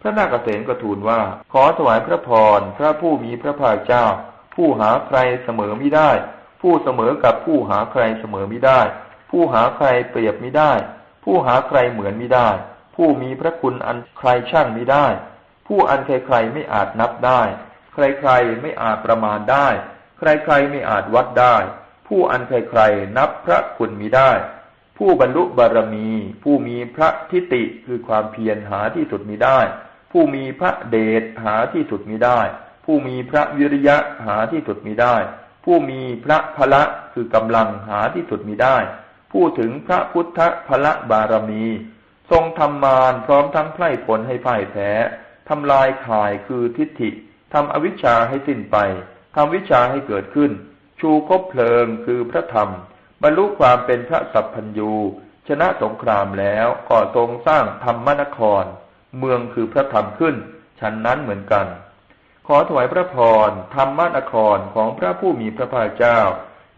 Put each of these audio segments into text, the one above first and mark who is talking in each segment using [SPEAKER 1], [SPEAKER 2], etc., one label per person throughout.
[SPEAKER 1] พระนาคเษนก็ทูลว่า ขอถวายพระพรพระผู้มีพระภาคเจ้า ผู้หาใครเสมอไม่ได้ ผู้เสมอกับผู้หาใครเสมอไม่ได้ ผู้หาใครเปรียบไม่ได้ ผู้หาใครเหมือนไม่ได้ ผู้มีพระคุณอันใครช่างไม่ได้ ผู้อันใครๆไม่อาจนับได้ ใครๆไม่อาจประมาณได้ ใครๆไม่อาจวัดได้ ผู้อันใครๆนับพระคุณมิได้ผู้บรรลุบารมี ผู้มีพระทิติคือความเพียรหาที่สุดมิได้ ผู้มีพระเดชหาที่สุดมิได้ ผู้มีพระวิริยะหาที่สุดมิได้ ผู้มีพระพละคือกำลังหาที่สุดมิได้ ผู้ถึงพระพุทธพละบารมี ทรงทำมารพร้อมทั้งไพร่ผลให้พ่ายแพ้ทำลายข่ายคือทิฏฐิทำอวิชชาให้สิ้นไปทำวิชาให้เกิดขึ้น ชูคบเพลิงคือพระธรรม บรรลุความเป็นพระสัพพัญญู ชนะสงครามแล้วก็ทรงสร้างธรรมนคร เมืองคือพระธรรมขึ้นฉันนั้นเหมือนกัน ขอถวายพระพรธรรมนครของพระผู้มีพระภาคเจ้า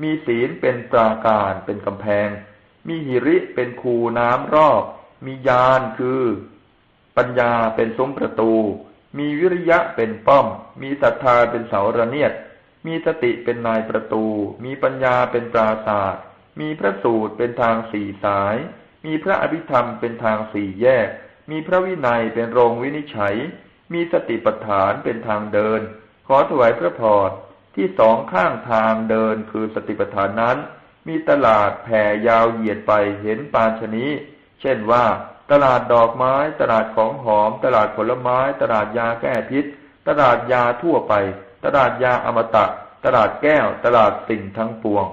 [SPEAKER 1] มีศีลเป็นปราการเป็นกำแพง มีหิริเป็นคูน้ำรอบ มียานคือ ปัญญาเป็นซุ้มประตู มีวิริยะเป็นป้อม มีศรัทธาเป็นเสาระเนียด มีสติเป็นนายประตู มีปัญญาเป็นปราศาสตร์มีพระสูตรเป็นทางสี่สาย มีพระอภิธรรมเป็นทางสี่แยก มีพระวินัยเป็นโรงวินิจฉัย มีสติปัฏฐานเป็นทางเดิน ขอถวายพระพรที่สองข้างทางเดินคือสติปัฏฐานนั้น มีตลาดแผ่ยาวเหยียดไปเห็นปานชนี้ เช่นว่า ตลาดดอกไม้ ตลาดของหอม ตลาดผลไม้ ตลาดยาแก้พิษ ตลาดยาทั่วไป ตลาดยาอมตะ ตลาดแก้ว ตลาดสิ่งทั้งปวง